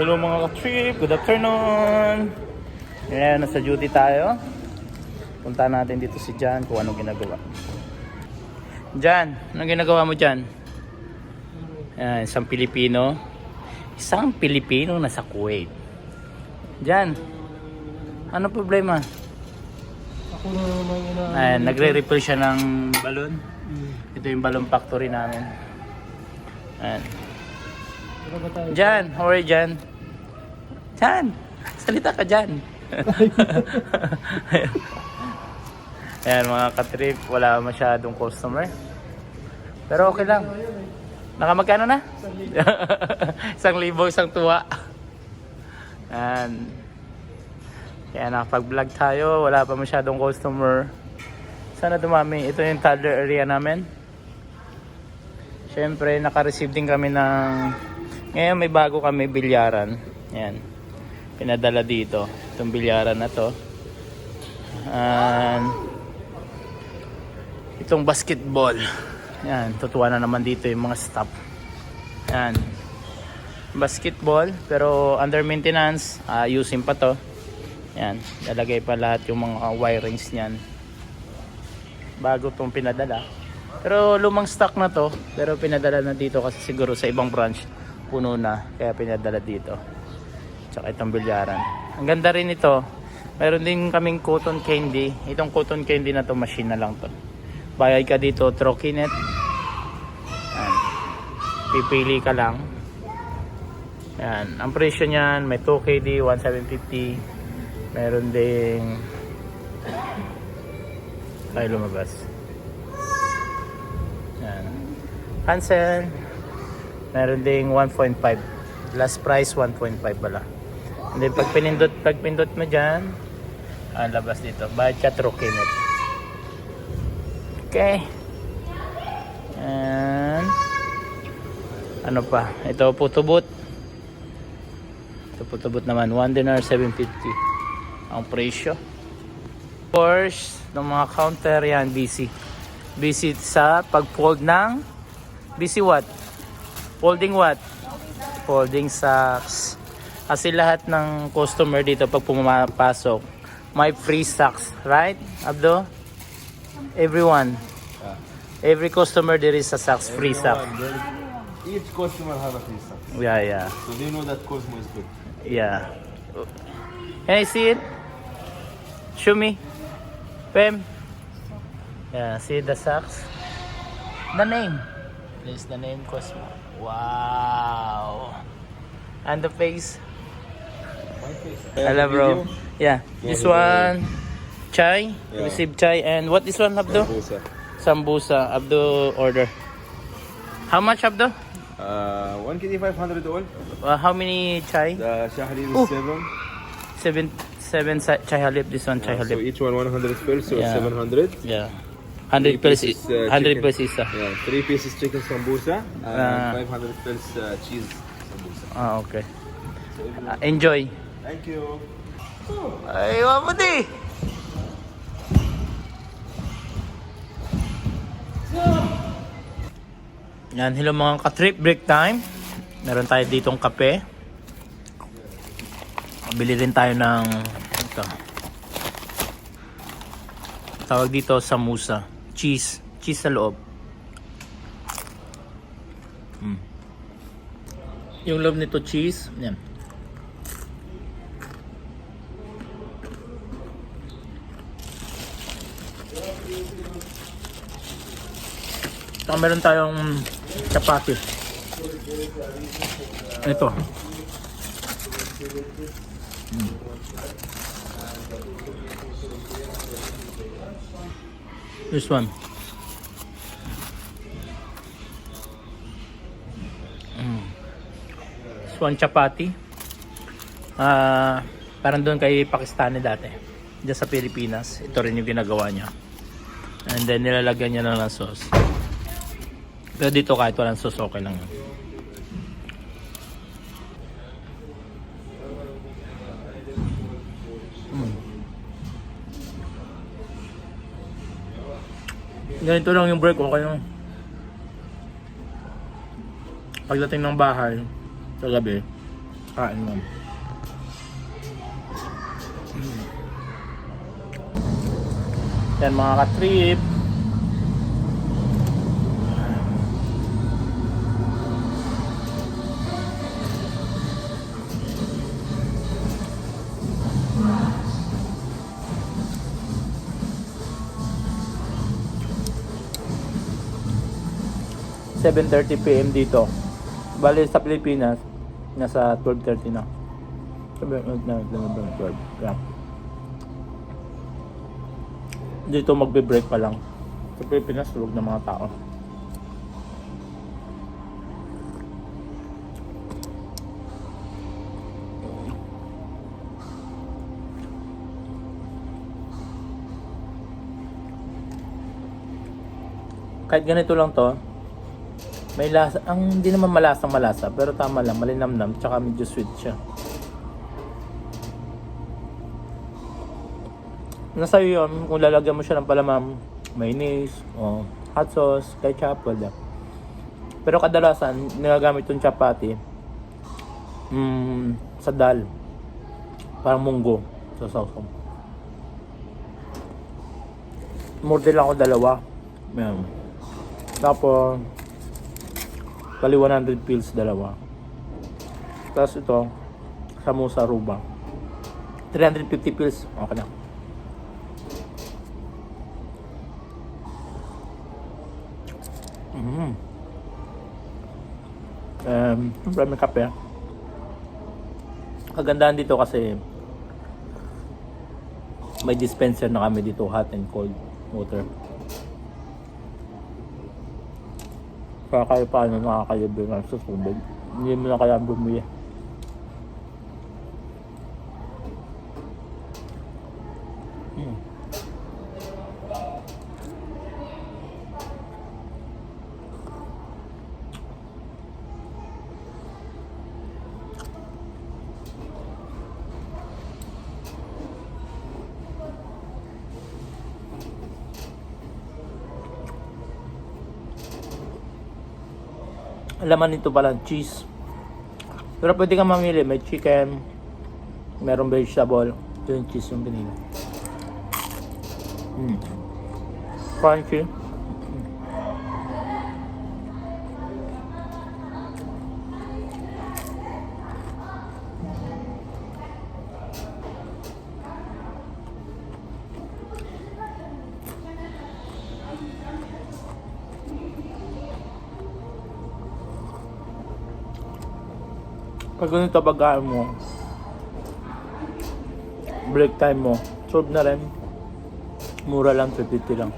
hello mga ka-trip. Good afternoon. Ngayon, nasa duty tayo. Punta natin dito si Jan kung anong ginagawa. Jan, anong ginagawa mo Jan? Ayan, isang Pilipino. Isang Pilipino nasa Kuwait. Jan, ano problema? Ako na naman ina... Ayan, nagre-refill siya ng balon. Hmm. Ito yung balon factory namin. Ayan. Jan, how are you, Jan? Jan, salita ka Jan. Ayan mga katrip, wala masyadong customer. Pero okay lang. Nakamagkano na? isang libo, isang tuwa. Ayan. Kaya nakapag-vlog tayo, wala pa masyadong customer. Sana dumami. Ito yung toddler area namin. Siyempre, naka-receive din kami ng... Ngayon may bago kami bilyaran. Ayan. Pinadala dito. Itong bilyaran na to. And, itong basketball. Ayan. Tutuwa na naman dito yung mga staff. Ayan. Basketball. Pero under maintenance. Ayusin pa to. Ayan. Lalagay pa lahat yung mga wirings niyan. Bago tong pinadala. Pero lumang stock na to, pero pinadala na dito kasi siguro sa ibang branch puno na, kaya pinadala dito. Tsaka itong bilyaran. Ang ganda rin ito. Meron din kaming cotton candy. Itong cotton candy na to, machine na lang to. Bayad ka dito, trokinet. Yan. Pipili ka lang. Yan. Ang presyo niyan, may 2KD, 1,750. Meron ding ay lumabas. Yan. Cancel. Meron ding 1.5. Last price 1.5 pala. And then pag pinindot, pag pindot mo dyan, ah, labas dito. Bayad ka through Kinet. Okay. And ano pa? Ito putubot. Ito putubot naman. 1 dinar 750 ang presyo. Of course, ng mga counter yan, busy. Busy sa pag-fold ng busy what? Folding what? Folding socks. Kasi lahat ng customer dito pag pumapasok, may free socks, right? Abdo? Everyone. Every customer there is a socks, free socks. Each customer have a free stuff. Yeah, yeah. So they know that Cosmo is good. Yeah. Can I see it? Show me. Pem. Yeah, see the socks? The name. This is the name Cosmo. Wow. And the face. Hello bro. Yeah. This one chai. Yeah. Receive chai and what this one Abdo? Busa. Sambusa. Abdo order. How much Abdo? Uh, 1 kg 500 all. Uh, how many chai? The shahri is Oh. 7. Seven seven sa- chai halip. This one chai Uh, so each one 100 pills, so Yeah. 700. Yeah. 100 Three pesos, pieces, uh, 100 chicken. pesos isa. Yeah, 3 pieces chicken sambusa and Ah. 500 pills uh, cheese sambusa. Ah, okay. So Ah, enjoy. Thank you. Ay, waputi! Yan, hello mga ka-trip break time. Meron tayo ditong kape. Bili rin tayo ng ito. Tawag dito samusa. Cheese. Cheese sa loob. Mm. Yung loob nito cheese. Yan. Saka meron tayong chapati. Ito. Mm. This one. Mm. This one chapati. Ah, parang doon kay Pakistani dati. Diyan sa Pilipinas. Ito rin yung ginagawa niya. And then nilalagyan niya na ng sauce. Pero dito kahit walang sauce, okay lang yun. Mm. Ganito lang yung break, okay lang. Pagdating ng bahay, sa gabi, Kain mo. Yan mga ka-trip. Seven thirty PM dito. Bali sa Pilipinas, nasa 12.30 na. Sabi, na, na, na, 12. Yeah. Dito magbe-break pa lang. Sa Pilipinas, tulog ng mga tao. Kahit ganito lang to, may lasa, ang hindi naman malasang malasa, pero tama lang, malinamnam, tsaka medyo sweet siya. Nasa iyo yun, kung lalagyan mo siya ng palamam, mayonnaise, o hot sauce, ketchup, wala. Pero kadalasan, nagagamit yung chapati, mm, sa dal. Parang munggo, sa sauce. Mordel ako dalawa. Yan. Tapos, bali 100 pills dalawa. Tapos ito, samosa ruba. 350 pills. Okay na. Mm. Um, siyempre may kape. Kagandahan dito kasi may dispenser na kami dito, hot and cold water. Kaya kayo paano nakakayabi nga sa tubig. Hindi mo na kaya bumili. Hmm. Laman nito pala cheese. Pero pwede kang mamili. May chicken, merong vegetable. Yung cheese yung pinili. Mm. Crunchy. Pag ganito bagaan mo, break time mo, solve na rin. Mura lang, 350 lang.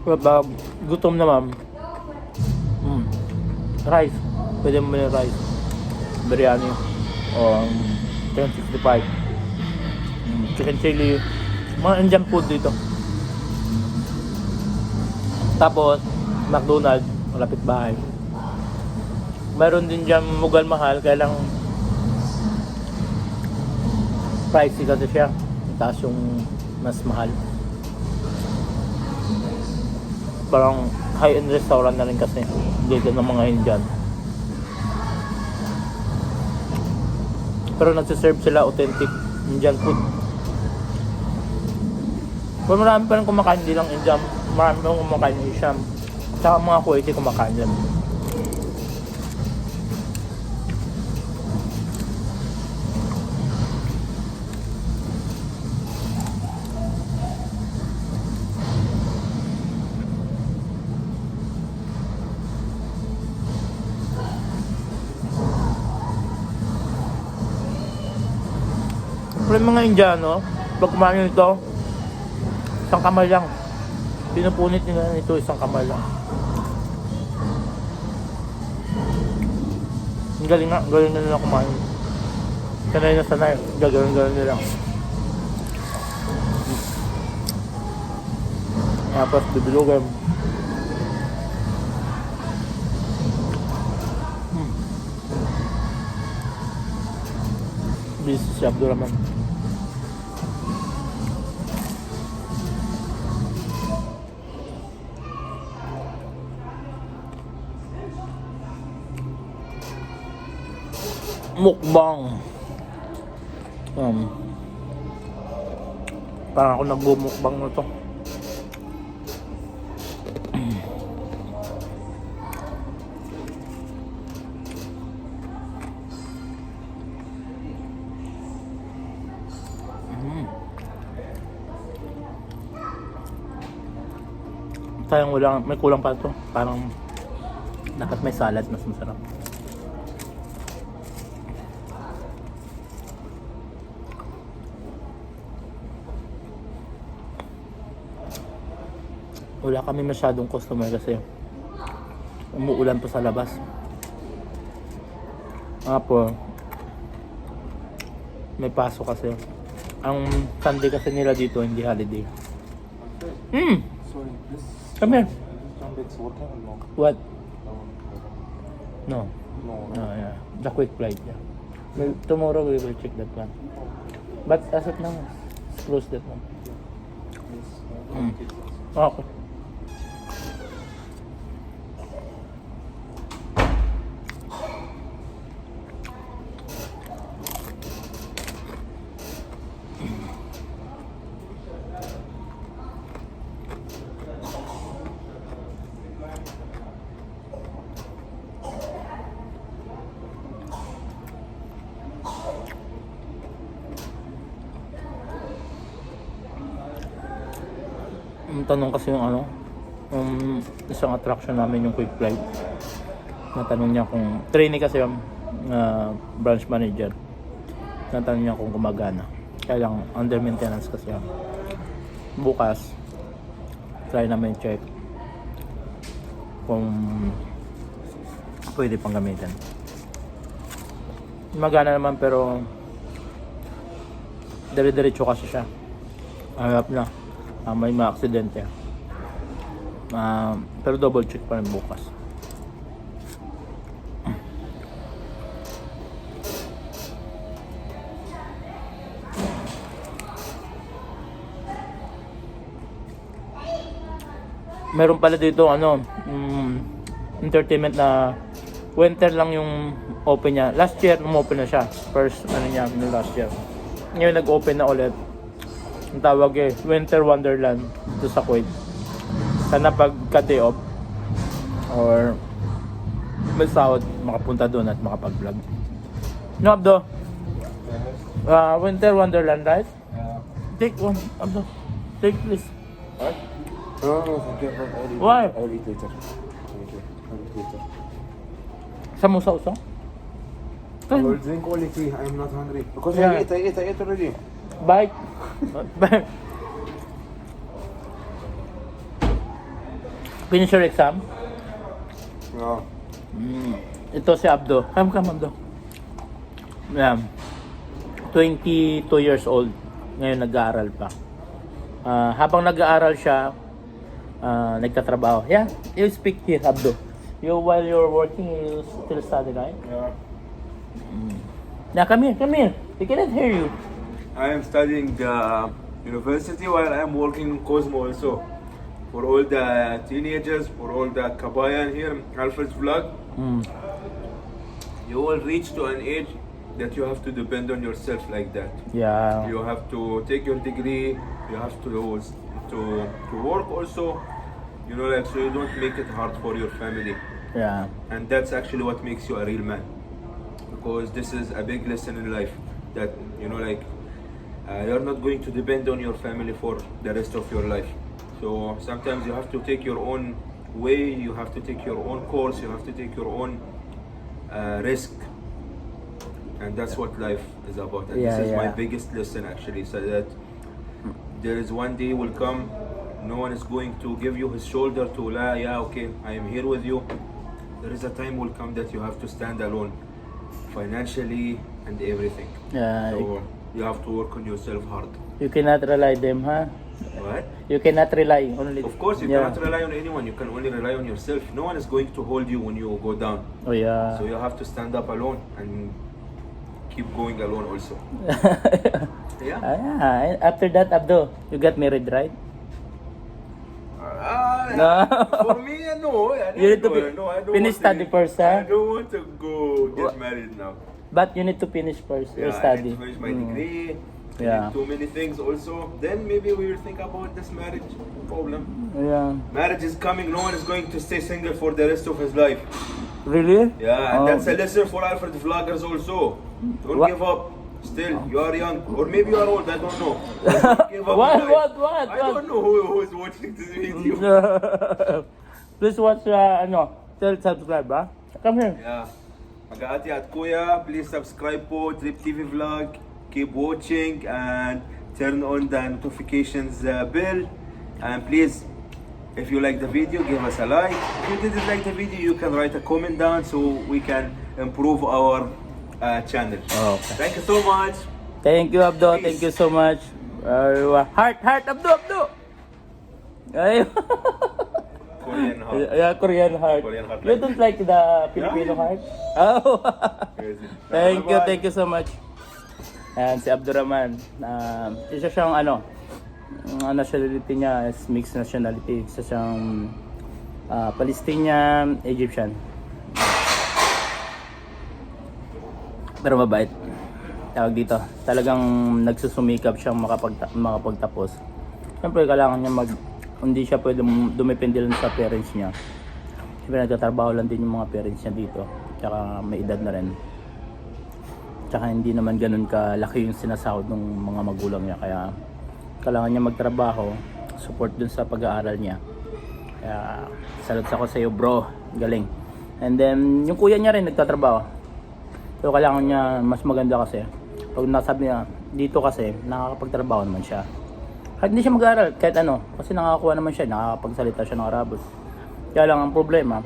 Kapag gutom na ma'am, mm, rice, pwede mo yung rice, biryani, o um, 1065, mm, chicken chili, mga Indian food dito. Tapos, McDonald's, malapit bahay. Meron din dyan mugal mahal, kaya lang pricey kasi siya. Taas yung mas mahal. Parang high-end restaurant na rin kasi dito ng mga Indian. Pero nagsiserve sila authentic Indian food. Pero marami pa rin kumakain, hindi lang Indian. Marami rin kumakain Asian. Tsaka mga Kuwaiti kumakain dyan. Pero mga Indiano, pag kumain nito, isang kamay lang. Pinupunit nila nito isang kamay lang. Ang galing ang galing na nila kumain. Sanay na sanay, gagawin-gawin nila. Tapos bibilugan. Hmm. Busy si Abdurrahman. Mukbang. Um, parang ako nagbumukbang na to. Sayang wala, may kulang pa to. Parang dapat may salad mas masarap. Wala kami masyadong customer kasi umuulan pa sa labas. Apo, may pasok kasi. Ang Sunday kasi nila dito hindi holiday. This come here. What? No. No. No, yeah. The quick flight, yeah. Well, tomorrow we will check that one. But as of now, close that one. Mm. Okay. Ang tanong kasi yung ano, um, isang attraction namin yung quick flight. Natanong niya kung, trainee kasi yung uh, branch manager. Natanong niya kung gumagana. Kaya lang, under maintenance kasi yan. Bukas, try namin check kung pwede pang gamitin. Magana naman pero dire-diretso kasi siya. Harap na. Ah, may mga aksidente. Ah, pero double check pa rin bukas. Meron pala dito ano, mm, entertainment na winter lang yung open niya. Last year, umopen na siya. First, ano niya, last year. Ngayon, nag-open na ulit. Ang tawag eh, Winter Wonderland dito sa Kuwait. Sana pag ka-day off or may sahod, makapunta doon at makapag-vlog. No, Abdo? Uh, Winter Wonderland, right? Yeah. Take one, Abdo. Take please. What? No, no, you. I'll eat, Why? I'll eat later. I'll eat later. Samusa-usa? I will drink only tea. I am not hungry. Because Yeah. I ate, I ate, I ate already. Bye. Finish your exam? No. Mm. Ito si Abdo. Come, come, Abdo. Yeah. 22 years old. Ngayon nag-aaral pa. Ah, habang nag-aaral siya, ah, nagtatrabaho. Yeah, you speak here, Abdo. You, while you're working, you still study, right? Yeah. Now, come here, come here. We cannot hear you. I am studying uh, university while I am working in Cosmo also. For all the teenagers, for all the kabayan here, Alfred's vlog, Mm. you will reach to an age that you have to depend on yourself like that. Yeah. You have to take your degree. You have to to to work also. You know, like so you don't make it hard for your family, Yeah. and that's actually what makes you a real man. Because this is a big lesson in life that you know, like uh, you're not going to depend on your family for the rest of your life. So sometimes you have to take your own way. You have to take your own course. You have to take your own uh, risk. And that's what life is about. And Yeah, this is my biggest lesson actually. So that there is one day will come, no one is going to give you his shoulder to la, yeah, okay, I am here with you. There is a time will come that you have to stand alone, financially and everything. Yeah. So you have to work on yourself hard. You cannot rely them, huh? Right? You cannot rely only. Of course, you Yeah. cannot rely on anyone. You can only rely on yourself. No one is going to hold you when you go down. Oh yeah. So you have to stand up alone and keep going alone also. Yeah. Ah, yeah. After that, Abdo, you got married, right? Ah, No. for me, no. I You need to be- no, I don't finish study first, huh? I don't want to go get married now. But you need to finish first your Yeah, I study. need to finish my Mm. degree. I Yeah. too many things also. Then maybe we will think about this marriage problem. Yeah. Marriage is coming. No one is going to stay single for the rest of his life. Really? Yeah, and Oh. that's a lesson for Alfred vloggers also. Don't give up. Still, you are young, or maybe you are old. I don't know. Don't give up What, life. what, what, I what? don't know who, who is watching this video. Please watch, uh, ano, tell subscribe, ha? Come here. Yeah. Mag-aati at kuya, please subscribe po Trip TV Vlog. Keep watching and turn on the notifications uh, bell. And please, if you like the video, give us a like. If you didn't like the video, you can write a comment down so we can improve our uh, channel. Okay. Thank you so much. Thank you, Abdo. Peace. Thank you so much. Uh, heart, heart, Abdo, Abdo. Ay. Korean heart. yeah, Korean heart. Korean heart You don't like the Filipino heart? Oh. Thank you, thank you so much. Ayan, si Abdurrahman. Um, isa siyang ano, ang nationality niya is mixed nationality. Isa siyang ah, Palestinian, Egyptian. Pero mabait. Tawag dito. Talagang nagsusumikap siyang makapagta- makapagtapos. Siyempre, kailangan niya mag... Hindi siya pwede dumepende lang sa parents niya. Siyempre, nagtatrabaho lang din yung mga parents niya dito. Tsaka may edad na rin. Tsaka hindi naman ganun kalaki yung sinasahod ng mga magulang niya. Kaya kailangan niya magtrabaho, support dun sa pag-aaral niya. Kaya salute ako sa iyo bro, galing. And then yung kuya niya rin nagtatrabaho. So kailangan niya mas maganda kasi. Pag nasabi niya dito kasi nakakapagtrabaho naman siya. Hindi siya mag-aaral, kahit ano, kasi nakakakuha naman siya, nakakapagsalita siya ng Arabos. Kaya lang ang problema,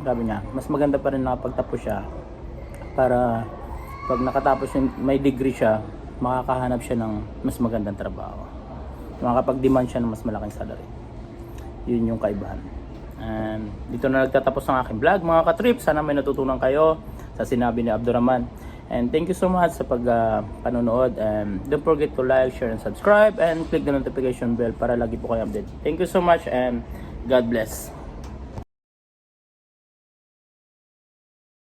sabi niya, mas maganda pa rin nakapagtapos siya para pag nakatapos yung may degree siya, makakahanap siya ng mas magandang trabaho. Makakapag-demand siya ng mas malaking salary. Yun yung kaibahan. And dito na nagtatapos ang aking vlog mga katrip. Sana may natutunan kayo sa sinabi ni Abdurrahman. And thank you so much sa pag ah, panonood. And don't forget to like, share, and subscribe. And click the notification bell para lagi po kayo update. Thank you so much and God bless.